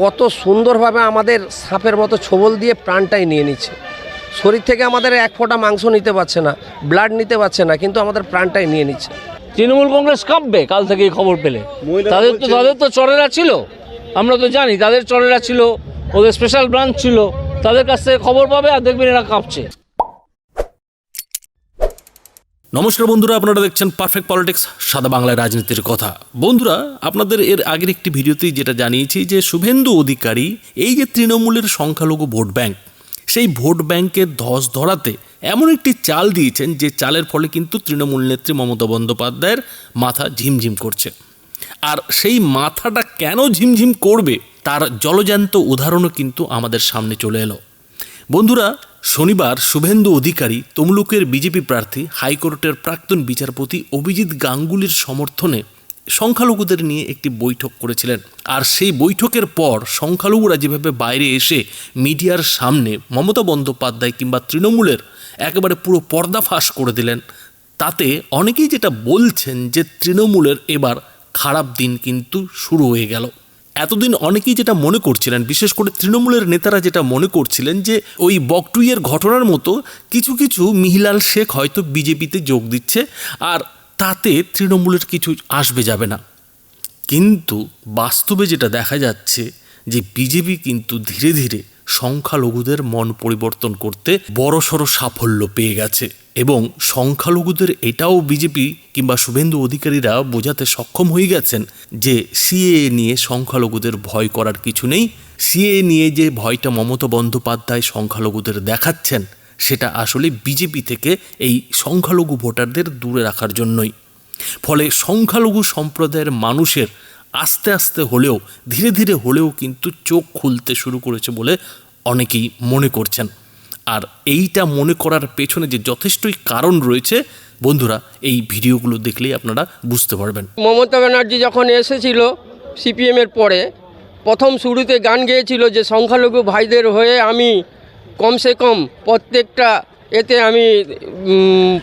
কত সুন্দরভাবে আমাদের সাপের মতো ছোবল দিয়ে প্রাণটাই নিয়ে নিচ্ছে। শরীর থেকে আমাদের এক ফোঁটা মাংস নিতে পারছে না ব্লাড নিতে পারছে না কিন্তু আমাদের প্রাণটাই নিয়ে নিচ্ছে। তৃণমূল কংগ্রেস কাঁপবে কাল থেকে এই খবর পেলে। তাদের তো তাদের তো চরেরা ছিল। আমরা তো জানি তাদের চরেরা ছিল ওদের স্পেশাল ব্রাঞ্চ ছিল। তাদের কাছ থেকে খবর পাবে আর দেখবেন এরা কাঁপছে। নমস্কার বন্ধুরা, আপনারা দেখছেন পারফেক্ট পলিটিক্স সাদা বাংলায় রাজনীতির কথা। বন্ধুরা, আপনাদের এর আগের একটি ভিডিওতেই যেটা জানিয়েছি যে শুভেন্দু অধিকারী, এই যে তৃণমূলের সংখ্যালঘু ভোট ব্যাংক, সেই ভোট ব্যাংকের ধস ধরাতে এমন একটি চাল দিয়েছেন যে চালের ফলে কিন্তু তৃণমূল নেত্রী মমতা বন্দ্যোপাধ্যায়ের মাথা ঝিমঝিম করছে। আর সেই মাথাটা কেন ঝিমঝিম করবে, তার জলজ্যান্ত উদাহরণও কিন্তু আমাদের সামনে চলে এলো। বন্ধুরা শনিবার শুভেন্দু অধিকারী তমলুকের বিজেপি প্রার্থী হাইকোর্টের প্রাক্তন বিচারপতি অভিজিৎ গাঙ্গুলির সমর্থনে সংখ্যালঘুদের নিয়ে একটি বৈঠক করেছিলেন। আর সেই বৈঠকের পর সংখ্যালঘুরা যেভাবে বাইরে এসে মিডিয়ার সামনে মমতা বন্দ্যোপাধ্যায় কিংবা তৃণমূলের একেবারে পুরো পর্দা ফাঁস করে দিলেন, তাতে অনেকেই যেটা বলছেন যে তৃণমূলের এবার খারাপ দিন কিন্তু শুরু হয়ে গেল। এতদিন অনেকেই যেটা মনে করছিলেন, বিশেষ করে তৃণমূলের নেতারা যেটা মনে করছিলেন যে, ওই বকটুইয়ের ঘটনার মতো কিছু কিছু মিহিলাল শেখ হয়তো বিজেপিতে যোগ দিচ্ছে আর তাতে তৃণমূলের কিছু আসবে যাবে না। কিন্তু বাস্তবে যেটা দেখা যাচ্ছে যে, বিজেপি কিন্তু ধীরে ধীরে সংখ্যালঘুদের মন পরিবর্তন করতে বড়সড় সাফল্য পেয়ে গেছে। এবং সংখ্যালঘুদের এটাও বিজেপি কিংবা শুভেন্দু অধিকারীরা বোঝাতে সক্ষম হয়ে গেছেন যে সিএ নিয়ে সংখ্যালঘুদের ভয় করার কিছু নেই। সিএ নিয়ে যে ভয়টা মমতা বন্দ্যোপাধ্যায় সংখ্যালঘুদের দেখাচ্ছেন, সেটা আসলে বিজেপি থেকে এই সংখ্যালঘু ভোটারদের দূরে রাখার জন্যই। ফলে সংখ্যালঘু সম্প্রদায়ের মানুষের আস্তে আস্তে হলেও, ধীরে ধীরে হলেও কিন্তু চোখ খুলতে শুরু করেছে বলে অনেকেই মনে করছেন। আর এইটা মনে করার পেছনে যে যথেষ্টই কারণ রয়েছে, বন্ধুরা, এই ভিডিওগুলো দেখলেই আপনারা বুঝতে পারবেন। মমতা ব্যানার্জি যখন এসেছিল সিপিএমের পরে, প্রথম শুরুতে গান গেয়েছিল যে, সংখ্যালঘু ভাইদের হয়ে আমি কমসে কম প্রত্যেকটা এতে আমি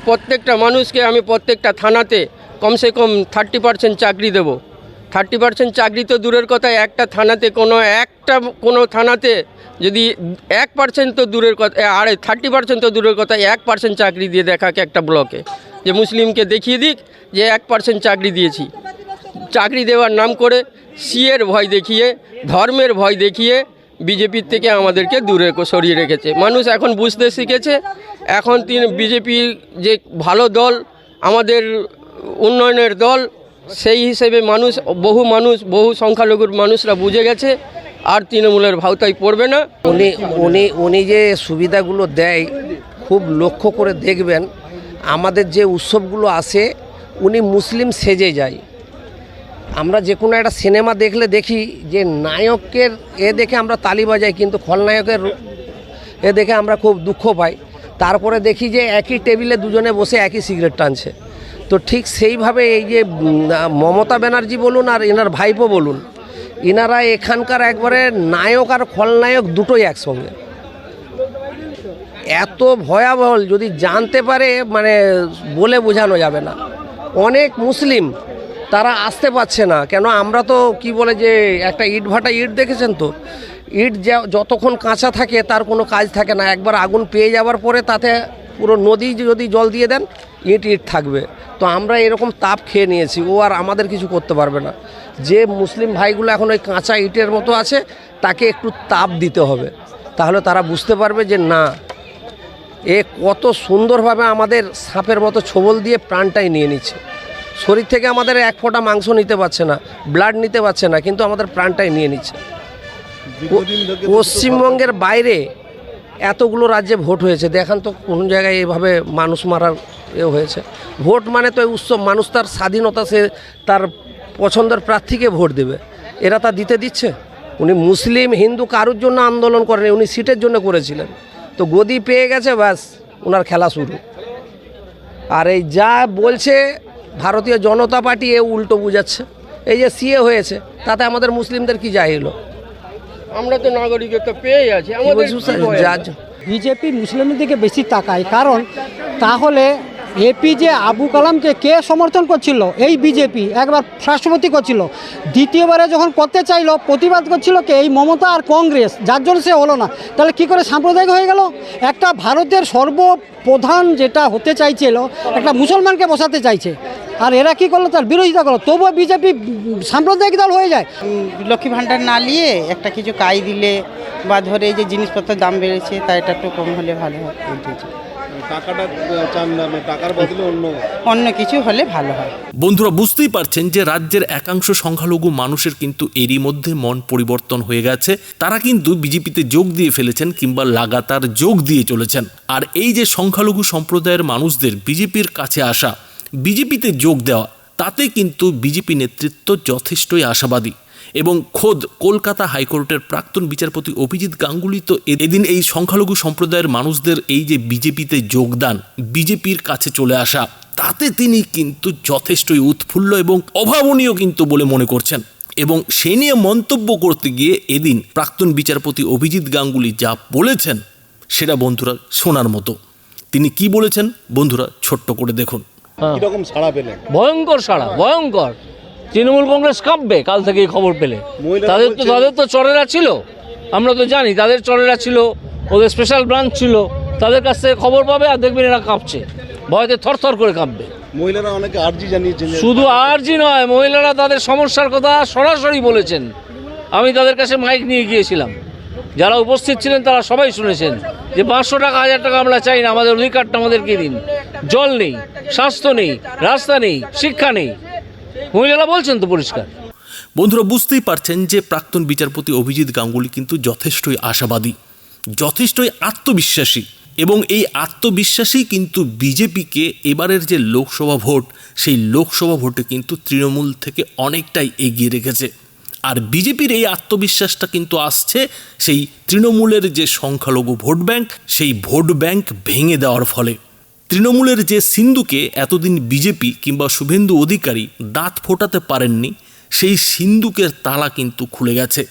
প্রত্যেকটা মানুষকে আমি প্রত্যেকটা থানাতে কমসে কম থার্টি পার্সেন্ট চাকরি দেবো। থার্টি পার্সেন্ট চাকরি তো দূরের কথা, একটা থানাতে কোনো, একটা কোনো থানাতে যদি এক পার্সেন্ট তো দূরের কথা আর থার্টি পার্সেন্ট তো দূরের কথা, এক পার্সেন্ট চাকরি দিয়ে দেখাকে একটা ব্লকে। যে মুসলিমকে দেখিয়ে দিক যে এক পার্সেন্ট চাকরি দিয়েছি। চাকরি দেওয়ার নাম করে সিয়ের ভয় দেখিয়ে, ধর্মের ভয় দেখিয়ে বিজেপির থেকে আমাদেরকে দূরে সরিয়ে রেখেছে। মানুষ এখন বুঝতে শিখেছে, এখন তিনি বিজেপির যে ভালো দল, আমাদের উন্নয়নের দল সেই হিসেবে মানুষ, বহু মানুষ, বহু সংখ্যালঘুর মানুষরা বুঝে গেছে, আর তৃণমূলের ভাওতায় পড়বে না। উনি উনি উনি যে সুবিধাগুলো দেয়, খুব লক্ষ্য করে দেখবেন, আমাদের যে উৎসবগুলো আসে উনি মুসলিম সেজে যায়। আমরা যে কোনো একটা সিনেমা দেখলে দেখি যে নায়কের এ দেখে আমরা তালি বাজাই, কিন্তু খলনায়কের এ দেখে আমরা খুব দুঃখ পাই। তারপরে দেখি যে একই টেবিলে দুজনে বসে একই সিগারেট টানছে। তো ঠিক সেইভাবে এই যে মমতা ব্যানার্জি বলুন আর এনার ভাইপো বলুন এনারা এখানকার একবারে নায়ক আর খলনায়ক দুটোই একসঙ্গে। এত ভয়াবহ, যদি জানতে পারে মানে বলে বোঝানো যাবে না। অনেক মুসলিম তারা আসতে পারছে না। কেন আমরা তো কি বলে যে, একটা ইট ভাটা ইট দেখেছেন তো? ইট যতক্ষণ কাঁচা থাকে, তার কোনো কাজ থাকে না। একবার আগুন পেয়ে যাওয়ার পরে তাতে পুরো নদী যদি জল দিয়ে দেন ইট ইট থাকবে। তো আমরা এরকম তাপ খেয়ে নিয়েছি ও আর আমাদের কিছু করতে পারবে না। যে মুসলিম ভাইগুলো এখন ওই কাঁচা ইটের মতো আছে তাকে একটু তাপ দিতে হবে। তাহলে তারা বুঝতে পারবে যে না এ কত সুন্দরভাবে আমাদের সাপের মতো ছোবল দিয়ে প্রাণটাই নিয়ে নিচ্ছে। শরীর থেকে আমাদের এক ফোঁটা মাংস নিতে পারছে না ব্লাড নিতে পারছে না কিন্তু আমাদের প্রাণটাই নিয়ে নিচ্ছে। পশ্চিমবঙ্গের বাইরে এতগুলো রাজ্যে ভোট হয়েছে। দেখান তো কোন জায়গায় এভাবে মানুষ মারার এ হয়েছে। ভোট মানে তো উৎসব, মানুষ তার স্বাধীনতা, সে তার পছন্দের প্রার্থীকে ভোট দেবে। এরা তা দিতে দিচ্ছে। উনি মুসলিম, হিন্দু, কারোর জন্য আন্দোলন করেন উনি সিটের জন্য করেছিলেন। তো গদি পেয়ে গেছে, ব্যাস ওনার খেলা শুরু। আর এই যা বলছে ভারতীয় জনতা পার্টি, এ উল্টো বুঝাচ্ছে। এই যে সিএ হয়েছে, তাতে আমাদের মুসলিমদের কি যায় এলো আমরা তো নাগরিকত্ব পেয়ে আছি আমাদের বিজেপি মুসলিমের দিকে বেশি তাকায়। কারণ তাহলে এপিজে আবু কালামকে কে সমর্থন করছিল? এই বিজেপি, একবার রাষ্ট্রপতি করছিল। দ্বিতীয়বারে যখন করতে চাইলো, প্রতিবাদ করছিল কে? এই মমতা আর কংগ্রেস, যার জন্য সে হলো না। তাহলে কি করে সাম্প্রদায়িক হয়ে গেল? একটা ভারতের সর্বপ্রধান যেটা হতে চাইছিল, একটা মুসলমানকে বসাতে চাইছে। আর এরা কি করল? তার বিরোধিতা করল। তবুও বিজেপি সাম্প্রদায়িক দল হয়ে যায়। লক্ষ্মী ভাণ্ডার না নিয়ে একটা কিছু কাই দিলে বা ধরে যে জিনিসপত্রের দাম বেড়েছে, তা এটা একটু কম হলে ভালো হয়। টাকাটা চান না মানে টাকার বদলে অন্য। অন্য কিছু হলে ভালো হয়। বন্ধুরা বুঝতেই পারছেন যে রাজ্যের একাংশ সংখ্যালঘু মানুষের কিন্তু এরই মধ্যে মন পরিবর্তন হয়ে গেছে। তারা কিন্তু বিজেপিতে যোগ দিয়ে ফেলেছেন কিংবা লাগাতার যোগ দিয়ে চলেছেন। আর এই যে সংখ্যালঘু সম্প্রদায়ের মানুষদের বিজেপির কাছে আসা বিজেপিতে যোগ দেওয়া তাতে কিন্তু বিজেপি নেতৃত্ব যথেষ্টই আশাবাদী। এবং খোদ কলকাতা হাইকোর্টের প্রাক্তন বিচারপতি অভিজিৎ গাঙ্গুলি তো এদিন এই সংখ্যালঘু সম্প্রদায়ের মানুষদের এই যে বিজেপিতে যোগদান বিজেপির কাছে চলে আসা তাতে তিনি কিন্তু যথেষ্টই উৎফুল্ল এবং অভাবনীয় কিন্তু বলে মনে করছেন। এবং সে নিয়ে মন্তব্য করতে গিয়ে এদিন প্রাক্তন বিচারপতি অভিজিৎ গাঙ্গুলি যা বলেছেন সেটা বন্ধুরা শোনার মতো। তিনি কি বলেছেন বন্ধুরা ছোট্ট করে দেখুন। হ্যাঁ। ভয়ঙ্কর সাড়া ভয়ঙ্কর। তৃণমূল কংগ্রেস কাঁপবে কাল থেকে এই খবর পেলে। তাদের তো তাদের তো চরেরা ছিল আমরা তো জানি তাদের চরেরা ছিল ওদের স্পেশাল ব্রাঞ্চ ছিল তাদের কাছ থেকে খবর পাবে আর দেখবেন এরা কাঁপছে। ভয়তে থরথর করে কাঁপবে। মহিলারা অনেকে আর্জি জানিয়েছেন শুধু আরজি নয় মহিলারা তাদের সমস্যার কথা সরাসরি বলেছেন। আমি তাদের কাছে মাইক নিয়ে গিয়েছিলাম। যারা উপস্থিত ছিলেন তারা সবাই শুনেছেন যে পাঁচশো টাকা হাজার টাকা আমরা চাই না আমাদের অধিকারটা আমাদেরকে দিন। জল নেই স্বাস্থ্য নেই রাস্তা নেই শিক্ষা নেই। মহিলারা বলছেন তো পরিষ্কার। বন্ধুরা, বুঝতেই পারছেন যে প্রাক্তন বিচারপতি অভিজিৎ গাঙ্গুলি কিন্তু যথেষ্টই আশাবাদী, যথেষ্টই আত্মবিশ্বাসী এবং এই আত্মবিশ্বাসী কিন্তু বিজেপিকে এবারের যে লোকসভা ভোট, সেই লোকসভা ভোটে কিন্তু তৃণমূল থেকে অনেকটাই এগিয়ে রেখেছে। আর বিজেপির এই আত্মবিশ্বাসটা কিন্তু আসছে সেই তৃণমূলের যে সংখ্যালঘু ভোট ব্যাংক, সেই ভোট ব্যাংক ভেঙে দেওয়ার ফলে। তৃণমূলের যে সিন্ধুকে এতদিন বিজেপি কিংবা শুভেন্দু অধিকারী দাঁত ফোটাতে পারেননি, সেই সিন্ধুকের তালা কিন্তু খুলে গেছে।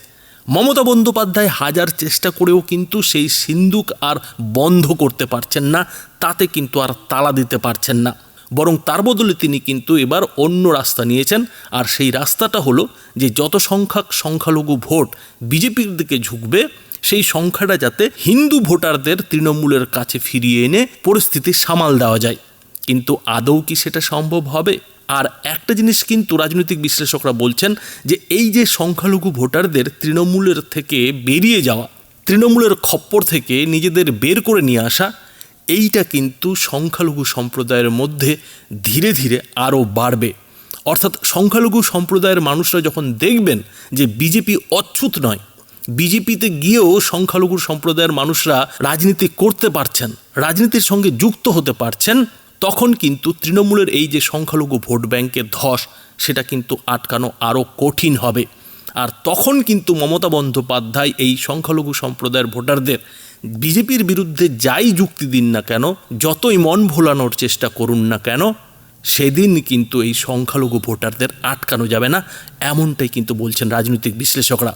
মমতা বন্দ্যোপাধ্যায় হাজার চেষ্টা করেও কিন্তু সেই সিন্ধুক আর বন্ধ করতে পারছেন না, তাতে কিন্তু আর তালা দিতে পারছেন না। বরং তার বদলে তিনি কিন্তু এবার অন্য রাস্তা নিয়েছেন, আর সেই রাস্তাটা হলো যে যত সংখ্যক সংখ্যালঘু ভোট বিজেপির দিকে ঝুঁকবে সেই সংখ্যাটা যাতে হিন্দু ভোটারদের তৃণমূলের কাছে ফিরিয়ে এনে পরিস্থিতি সামাল দেওয়া যায়। কিন্তু আদৌ কি সেটা সম্ভব হবে? আর একটা জিনিস কিন্তু রাজনৈতিক বিশ্লেষকরা বলছেন যে এই যে সংখ্যালঘু ভোটারদের তৃণমূলের থেকে বেরিয়ে যাওয়া, তৃণমূলের খপ্পর থেকে নিজেদের বের করে নিয়ে আসা, এইটা কিন্তু সংখ্যালঘু সম্প্রদায়ের মধ্যে ধীরে ধীরে আরও বাড়বে। অর্থাৎ সংখ্যালঘু সম্প্রদায়ের মানুষরা যখন দেখবেন যে বিজেপি অচ্ছুত নয় বিজেপিতে গিয়েও সংখ্যালঘু সম্প্রদায়ের মানুষরা রাজনীতি করতে পারছেন, রাজনীতির সঙ্গে যুক্ত হতে পারছেন, তখন কিন্তু তৃণমূলের এই যে সংখ্যালঘু ভোট ব্যাংকের ধস, সেটা কিন্তু আটকানো আরও কঠিন হবে। আর তখন কিন্তু মমতা বন্দ্যোপাধ্যায় এই সংখ্যালঘু সম্প্রদায়ের ভোটারদের বিজেপির বিরুদ্ধে যাই যুক্তি দিন না কেন, যতই মন ভোলানোর চেষ্টা করুন না কেন, সেদিন কিন্তু এই সংখ্যালঘু ভোটারদের আটকানো যাবে না, এমনটাই কিন্তু বলছেন রাজনৈতিক বিশ্লেষকরা।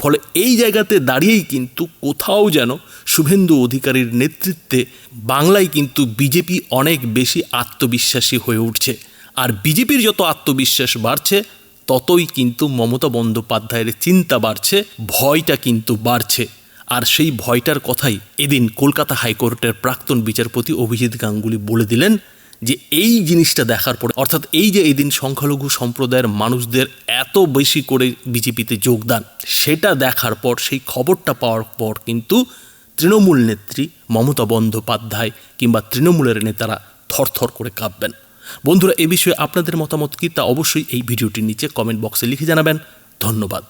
ফলে এই জায়গাতে দাঁড়িয়েই কিন্তু কোথাও যেন শুভেন্দু অধিকারীর নেতৃত্বে বাংলায় কিন্তু বিজেপি অনেক বেশি আত্মবিশ্বাসী হয়ে উঠছে। আর বিজেপির যত আত্মবিশ্বাস বাড়ছে, ততই কিন্তু মমতা বন্দ্যোপাধ্যায়ের চিন্তা বাড়ছে, ভয়টা কিন্তু বাড়ছে। আর সেই ভয়টার কথাই এদিন কলকাতা হাইকোর্টের প্রাক্তন বিচারপতি অভিজিৎ গাঙ্গুলি বলে দিলেন যে এই জিনিসটা দেখার পরে, অর্থাৎ এই যে এই দিন সংখ্যালঘু সম্প্রদায়ের মানুষদের এত বেশি করে বিজেপিতে যোগদান, সেটা দেখার পর, সেই খবরটা পাওয়ার পর কিন্তু তৃণমূল নেত্রী মমতা বন্দ্যোপাধ্যায় কিংবা তৃণমূলের নেতারা থরথর করে কাঁপবেন বন্ধুরা, এ বিষয়ে আপনাদের মতামত কি তা অবশ্যই এই ভিডিওটির নিচে কমেন্ট বক্সে লিখে জানাবেন। ধন্যবাদ।